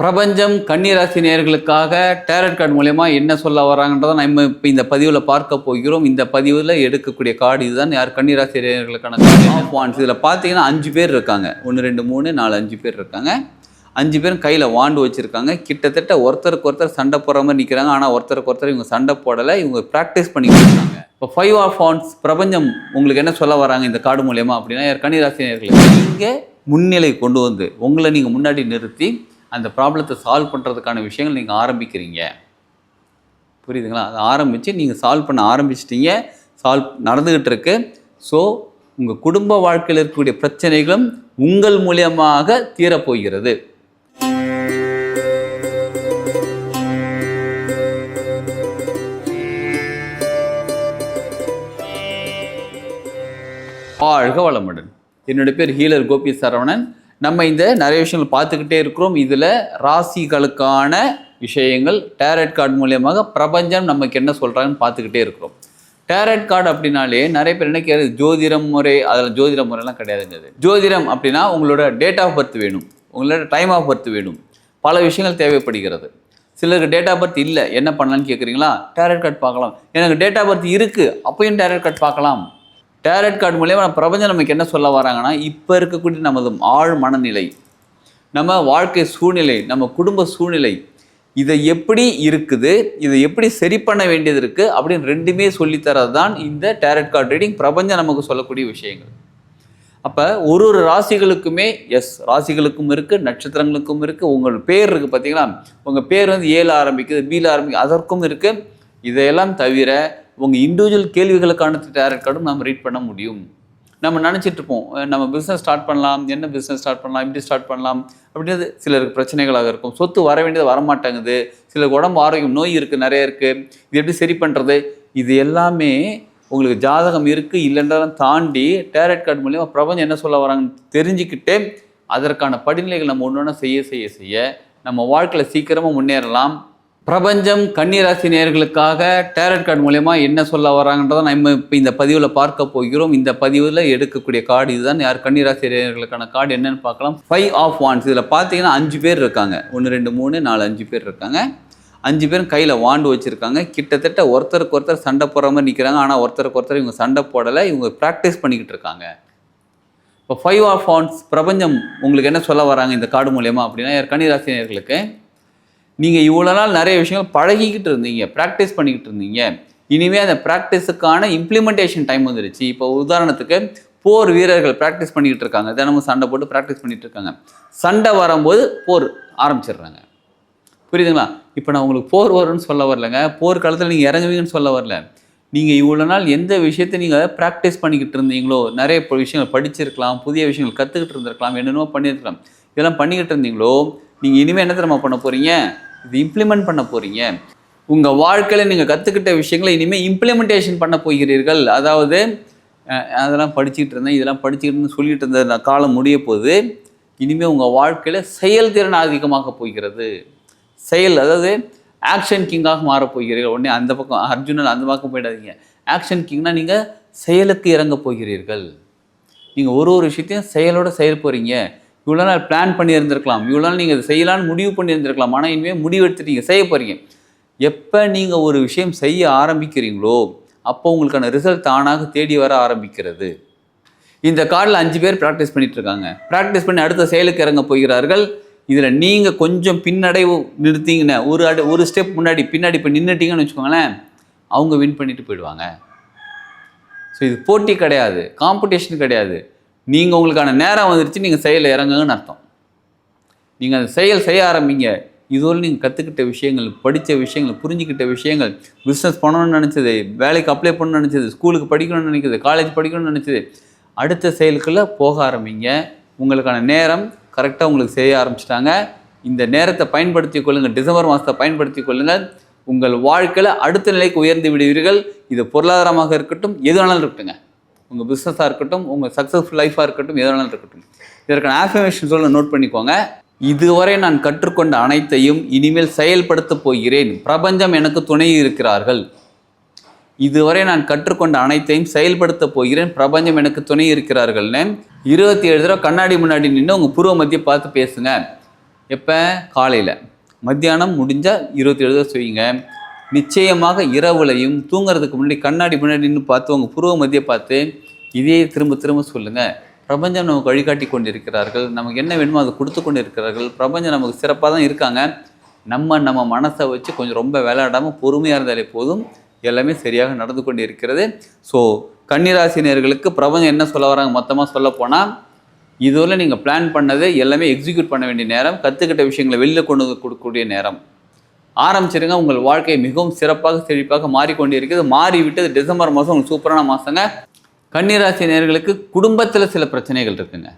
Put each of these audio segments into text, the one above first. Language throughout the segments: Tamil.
பிரபஞ்சம் கன்னிராசி நேயர்களுக்காக டேரட் கார்டு மூலயமா என்ன சொல்ல வராங்கன்றதை நம்ம இப்போ இந்த பதிவில் பார்க்க போகிறோம். இந்த பதிவில் எடுக்கக்கூடிய கார்டு இதுதான். யார் கன்னிராசி ஆஃப் வான்ஸ் இதில் பார்த்தீங்கன்னா அஞ்சு பேர் இருக்காங்க. ஒன்று ரெண்டு மூணு நாலு அஞ்சு பேர் இருக்காங்க. அஞ்சு பேரும் கையில் வாண்டு வச்சுருக்காங்க. கிட்டத்தட்ட ஒருத்தருக்கு ஒருத்தர் சண்டை போடுற மாதிரி நிற்கிறாங்க ஆனால் ஒருத்தருக்கு ஒருத்தர் இவங்க சண்டை போடலை. இவங்க ப்ராக்டிஸ் பண்ணிக்கிட்டு இருக்காங்க இப்போ ஃபைவ் ஆஃப் வான்ஸ் பிரபஞ்சம் உங்களுக்கு என்ன சொல்ல வராங்க இந்த கார்டு மூலயமா அப்படின்னா யார் கன்னிராசி நேயர்களுக்கு நீங்கள் முன்னிலை கொண்டு வந்து உங்களை நீங்கள் முன்னாடி நிறுத்தி அந்த ப்ராப்ளத்தை சால்வ் பண்ணுறதுக்கான விஷயங்கள் நீங்கள் ஆரம்பிக்கிறீங்க. புரியுதுங்களா? அதை ஆரம்பித்து நீங்கள் சால்வ் பண்ண ஆரம்பிச்சிட்டீங்க. சால்வ் நடந்துக்கிட்டு இருக்கு. ஸோ உங்கள் குடும்ப வாழ்க்கையில் இருக்கக்கூடிய பிரச்சனைகளும் உங்கள் மூலியமாக தீரப்போகிறது. வாழ்க வளமுடன். என்னுடைய பேர் ஹீலர் கோபி சரவணன். நம்ம இந்த நிறைய விஷயங்கள் பார்த்துக்கிட்டே இருக்கிறோம். இதில் ராசிகளுக்கான விஷயங்கள் டேரட் கார்டு மூலியமாக பிரபஞ்சம் நமக்கு என்ன சொல்கிறாங்கன்னு பார்த்துக்கிட்டே இருக்கிறோம். டேரட் கார்டு அப்படின்னாலே நிறைய பேர் என்ன கேட்குறது ஜோதிடம் முறை அதில் ஜோதிட முறைலாம் கிடையாதுங்க அது. ஜோதிடம் அப்படின்னா உங்களோட டேட் ஆஃப் பர்த் வேணும். உங்களோட டைம் ஆஃப் பர்த் வேணும். பல விஷயங்கள் தேவைப்படுகிறது. சிலருக்கு டேட் ஆஃப் பர்த் இல்லை. என்ன பண்ணலான்னு கேட்குறீங்களா? டேரட் கார்டு பார்க்கலாம். எனக்கு டேட் ஆஃப் பர்த் இருக்குது அப்பயும் டேரட் கார்டு பார்க்கலாம். டேரட் கார்டு மூலயமா பிரபஞ்சம் நமக்கு என்ன சொல்ல வராங்கன்னா இப்போ இருக்கக்கூடிய நமது ஆழ் மனநிலை நம்ம வாழ்க்கை சூழ்நிலை நம்ம குடும்ப சூழ்நிலை இதை எப்படி இருக்குது இதை எப்படி சரி பண்ண வேண்டியது இருக்குது அப்படின்னு ரெண்டுமே சொல்லித்தரது தான் இந்த டேரட் கார்டு ரீடிங் பிரபஞ்சம் நமக்கு சொல்லக்கூடிய விஷயங்கள். அப்போ ஒரு ஒரு ராசிகளுக்குமே எஸ் ராசிகளுக்கும் இருக்குது நட்சத்திரங்களுக்கும் இருக்குது உங்கள் பேர் இருக்குது பார்த்தீங்களா உங்கள் பேர் வந்து ஏல ஆரம்பிக்குது பியில் ஆரம்பிக்குது அதற்கும் இருக்குது இதையெல்லாம் தவிர உங்கள் இண்டிவிஜுவல் கேள்விகளுக்கான டேரட் கார்டும் நம்ம ரீட் பண்ண முடியும். நம்ம நினச்சிட்டு இருப்போம் நம்ம பிஸ்னஸ் ஸ்டார்ட் பண்ணலாம் என்ன பிஸ்னஸ் ஸ்டார்ட் பண்ணலாம் இப்படி ஸ்டார்ட் பண்ணலாம். அப்படின்றது சிலருக்கு பிரச்சனைகளாக இருக்கும். சொத்து வர வேண்டியது வரமாட்டேங்குது. சிலருக்கு உடம்பு ஆரோக்கியம் நோய் இருக்குது நிறைய இருக்குது இது எப்படி சரி பண்ணுறது இது எல்லாமே உங்களுக்கு ஜாதகம் இருக்குது இல்லைன்றதெல்லாம் தாண்டி டேரட் கார்டு மூலியமாக பிரபஞ்சம் என்ன சொல்ல வராங்கன்னு தெரிஞ்சுக்கிட்டு அதற்கான படிநிலைகள் நம்ம ஒன்று ஒன்றா செய்ய செய்ய செய்ய நம்ம வாழ்க்கையில் சீக்கிரமாக முன்னேறலாம். பிரபஞ்சம் கன்னிராசி நேர்களுக்காக டேரட் கார்டு மூலயமா என்ன சொல்ல வராங்கன்றதை நம்ம இப்போ இந்த பதிவில் பார்க்க போகிறோம். இந்த பதிவில் எடுக்கக்கூடிய கார்டு இதுதான். யார் கன்னிராசி நேர்களுக்கான கார்டு என்னன்னு பார்க்கலாம். ஃபைவ் ஆஃப் வான்ஸ் இதில் பார்த்தீங்கன்னா அஞ்சு பேர் இருக்காங்க. ஒன்று ரெண்டு மூணு நாலு அஞ்சு பேர் இருக்காங்க. அஞ்சு பேரும் கையில் வாண்டு வச்சுருக்காங்க. கிட்டத்தட்ட ஒருத்தருக்கு ஒருத்தர் சண்டை போடுற மாதிரி நிற்கிறாங்க ஆனால் ஒருத்தருக்கு ஒருத்தர் இவங்க சண்டை போடலை. இவங்க ப்ராக்டிஸ் பண்ணிக்கிட்டு இருக்காங்க. இப்போ ஃபைவ் ஆஃப் வான்ஸ் பிரபஞ்சம் உங்களுக்கு என்ன சொல்ல வராங்க இந்த கார்டு மூலயமா அப்படின்னா யார் கன்னிராசி நேர்களுக்கு நீங்கள் இவ்வளோ நாள் நிறைய விஷயங்கள் பழகிக்கிட்டு இருந்தீங்க ப்ராக்டிஸ் பண்ணிக்கிட்டு இருந்தீங்க. இனிமேல் அந்த ப்ராக்டிஸுக்கான இம்ப்ளிமெண்டேஷன் டைம் வந்துருச்சு. இப்போ உதாரணத்துக்கு போர் வீரர்கள் ப்ராக்டிஸ் பண்ணிக்கிட்டு இருக்காங்க. தினமும் சண்டை போட்டு ப்ராக்டிஸ் பண்ணிகிட்டு இருக்காங்க. சண்டை வரும்போது போர் ஆரம்பிச்சிடுறாங்க. புரியுதுங்களா? இப்போ நான் உங்களுக்கு போர் வரும்னு சொல்ல வரலங்க. போர் காலத்தில் நீங்கள் இறங்குவீங்கன்னு சொல்ல வரல. நீங்கள் இவ்வளோ நாள் எந்த விஷயத்தை நீங்கள் ப்ராக்டிஸ் பண்ணிக்கிட்டு இருந்தீங்களோ நிறைய விஷயங்கள் படிச்சிருக்கலாம் புதிய விஷயங்கள் கற்றுக்கிட்டு இருந்திருக்கலாம் என்னென்னமோ பண்ணியிருக்கலாம். இதெல்லாம் பண்ணிக்கிட்டு இருந்தீங்களோ நீங்கள் இனிமேல் என்ன தெரியுமா பண்ண போகிறீங்க இது இம்ப்ளிமெண்ட் பண்ண போகிறீங்க உங்கள் வாழ்க்கையில் நீங்கள் கற்றுக்கிட்ட விஷயங்களை இனிமேல் இம்ப்ளிமெண்டேஷன் பண்ண போகிறீர்கள். அதாவது அதெல்லாம் படிச்சுக்கிட்டு இருந்தேன் இதெல்லாம் படிச்சுக்கிட்டு சொல்லிட்டு இருந்த நான் காலம் முடிய போது இனிமேல் உங்கள் வாழ்க்கையில் செயல்திறன் அதிகமாக போகிறது. செயல் அதாவது ஆக்ஷன் கிங்காக மாறப் போகிறீர்கள். உடனே அந்த பக்கம் அர்ஜுனன் அந்த பக்கம் போயிடாதீங்க. ஆக்ஷன் கிங்னா நீங்கள் செயலுக்கு இறங்க போகிறீர்கள். நீங்கள் ஒரு ஒரு விஷயத்தையும் செயலோட செயல் போகிறீங்க இவ்வளோ நாள் பிளான் பண்ணியிருந்திருக்கலாம். இவ்வளோ நாள் நீங்கள் இதை செய்யலாம்னு முடிவு பண்ணியிருந்திருக்கலாம். ஆனால் இனிமேல் முடிவு எடுத்துட்டீங்க. செய்ய போகிறீங்க எப்போ நீங்கள் ஒரு விஷயம் செய்ய ஆரம்பிக்கிறீங்களோ அப்போ உங்களுக்கான ரிசல்ட் தானாக தேடி வர ஆரம்பிக்கிறது. இந்த கார்டில் அஞ்சு பேர் ப்ராக்டிஸ் பண்ணிட்டு இருக்காங்க ப்ராக்டிஸ் பண்ணி அடுத்த செயலுக்கு இறங்க போகிறார்கள். இதில் நீங்கள் கொஞ்சம் பின்னடைவு நிறுத்திங்கன்னா ஒரு அடி ஒரு ஸ்டெப் முன்னாடி பின்னாடி இப்போ நின்றுட்டீங்கன்னு வச்சுக்கோங்களேன் அவங்க வின் பண்ணிட்டு போயிடுவாங்க. ஸோ இது போட்டி கிடையாது. காம்படிஷன் கிடையாது. நீங்கள் உங்களுக்கான நேரம் வந்துருச்சு நீங்கள் செயலில் இறங்குங்கன்னு அர்த்தம். நீங்கள் அந்த செயல் செய்ய ஆரம்பிங்க. இதோடு நீங்கள் கற்றுக்கிட்ட விஷயங்கள் படித்த விஷயங்கள் புரிஞ்சுக்கிட்ட விஷயங்கள் பிஸ்னஸ் பண்ணணும்னு நினச்சது வேலைக்கு அப்ளை பண்ணணும்னு நினச்சது ஸ்கூலுக்கு படிக்கணும்னு நினைக்கிறது காலேஜ் படிக்கணும்னு நினச்சது அடுத்த செயலுக்குள்ளே போக ஆரம்பிங்க. உங்களுக்கான நேரம் கரெக்டாக உங்களுக்கு செய்ய ஆரம்பிச்சிட்டாங்க. இந்த நேரத்தை பயன்படுத்தி கொள்ளுங்கள் டிசம்பர் மாதத்தை பயன்படுத்தி கொள்ளுங்கள். உங்கள் வாழ்க்கையில் அடுத்த நிலைக்கு உயர்ந்து விடுவீர்கள். இது பொருளாதாரமாக இருக்கட்டும் எது வேணாலும் இருக்கட்டுங்க உங்கள் பிஸ்னஸாக இருக்கட்டும் உங்கள் சக்ஸஸ்ஃபுல் லைஃபாக இருக்கட்டும் எதனாலும் இருக்கட்டும். இதற்கான ஆஃபர்மேஷன் சொல்ல நோட் பண்ணிக்கோங்க. இதுவரை நான் கற்றுக்கொண்ட அனைத்தையும் இனிமேல் செயல்படுத்தப் போகிறேன். பிரபஞ்சம் எனக்கு துணை இருக்கிறார்கள். இதுவரை நான் கற்றுக்கொண்ட அனைத்தையும் செயல்படுத்த போகிறேன். பிரபஞ்சம் எனக்கு துணை இருக்கிறார்கள்னு இருபத்தி ஏழு தடவை கண்ணாடி முன்னாடி நின்று உங்கள் பூர்வ மத்திய பார்த்து பேசுங்க. எப்போ? காலையில். மத்தியானம் முடிஞ்சால் இருபத்தி ஏழு தடவை செய்யுங்க. நிச்சயமாக இரவுலையும் தூங்குறதுக்கு முன்னாடி கண்ணாடி முன்னாடி நின்று பார்த்து உங்கள் புருவ மத்திய பார்த்து இதே திரும்ப திரும்ப சொல்லுங்கள் பிரபஞ்சம் நமக்கு வழிகாட்டி கொண்டிருக்கிறார்கள். நமக்கு என்ன வேணுமோ அதை கொடுத்து கொண்டு இருக்கிறார்கள் பிரபஞ்சம் நமக்கு சிறப்பாக தான் இருக்காங்க. நம்ம நம்ம மனசை வச்சு கொஞ்சம் ரொம்ப விளையாடாமல் பொறுமையாக இருந்தாலே போதும். எல்லாமே சரியாக நடந்து கொண்டு இருக்கிறது ஸோ கன்னிராசினியர்களுக்கு பிரபஞ்சம் என்ன சொல்ல வராங்க? மொத்தமாக சொல்ல போனால் இதுவரை நீங்கள் பிளான் பண்ணது எல்லாமே எக்ஸிக்யூட் பண்ண வேண்டிய நேரம். கற்றுக்கிட்ட விஷயங்களை வெளியில் கொண்டு வந்து கொடுக்கக்கூடிய நேரம். ஆரம்பிச்சிருங்க. உங்கள் வாழ்க்கை மிகவும் சிறப்பாக செழிப்பாக மாறிக்கொண்டு இருக்கிறது மாறிவிட்டது டிசம்பர் மாதம் உங்களுக்கு சூப்பரான மாதங்க. கன்னிராசி நேர்களுக்கு குடும்பத்தில் சில பிரச்சனைகள் இருக்குங்க.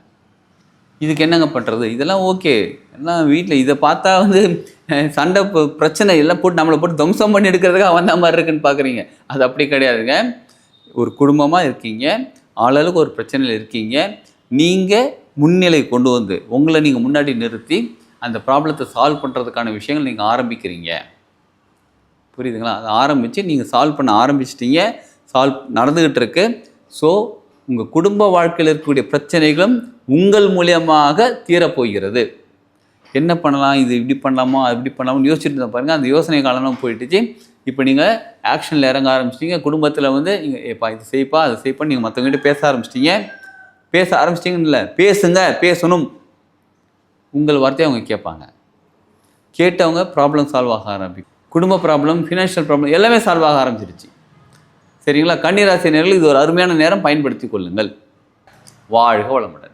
இதுக்கு என்னங்க பண்ணுறது இதெல்லாம் ஓகே. எல்லாம் வீட்டில் இதை பார்த்தா வந்து சண்டை பிரச்சனை எல்லாம் போட்டு நம்மளை போட்டு துவம்சம் பண்ணி எடுக்கிறதுக்காக வந்த மாதிரி இருக்குன்னு பார்க்குறீங்க அது அப்படி கிடையாதுங்க. ஒரு குடும்பமாக இருக்கீங்க. ஆளாளுக்கு ஒரு பிரச்சனையில் இருக்கீங்க. நீங்கள் முன்னிலை கொண்டு வந்து உங்களை நீங்கள் முன்னாடி நிறுத்தி அந்த ப்ராப்ளத்தை சால்வ் பண்ணுறதுக்கான விஷயங்கள் நீங்கள் ஆரம்பிக்கிறீங்க. புரியுதுங்களா? அதை ஆரம்பித்து நீங்கள் சால்வ் பண்ண ஆரம்பிச்சிட்டிங்க. சால்வ் நடந்துக்கிட்டு இருக்கு. ஸோ உங்கள் குடும்ப வாழ்க்கையில் இருக்கக்கூடிய பிரச்சனைகளும் உங்கள் மூலியமாக தீரப்போகிறது. என்ன பண்ணலாம்? இது இப்படி பண்ணலாமா? இப்படி பண்ணலாமா யோசிச்சுட்டு இருந்தா பாருங்கள் அந்த யோசனை காலம் போயிட்டுச்சு. இப்போ நீங்கள் ஆக்ஷனில் இறங்க ஆரம்பிச்சிட்டிங்க. குடும்பத்தில் வந்து நீங்கள் ஏப்பா இது செய்ப்பா அதை செய்ப்பா நீங்கள் மற்றவங்ககிட்ட பேச ஆரம்பிச்சிட்டிங்க. பேச ஆரம்பிச்சிட்டிங்கன்னு இல்லை. பேசுங்க. பேசணும். உங்கள் வார்த்தையை அவங்க கேட்பாங்க. கேட்டவங்க ப்ராப்ளம் சால்வ் ஆக ஆரம்பிக்கும். குடும்ப ப்ராப்ளம் ஃபினான்ஷியல் ப்ராப்ளம் எல்லாமே சால்வ் ஆக ஆரம்பிச்சிருச்சு. சரிங்களா? கன்னிராசி நேரில் இது ஒரு அருமையான நேரம் பயன்படுத்தி கொள்ளுங்கள். வாழ்க வளமுடன்.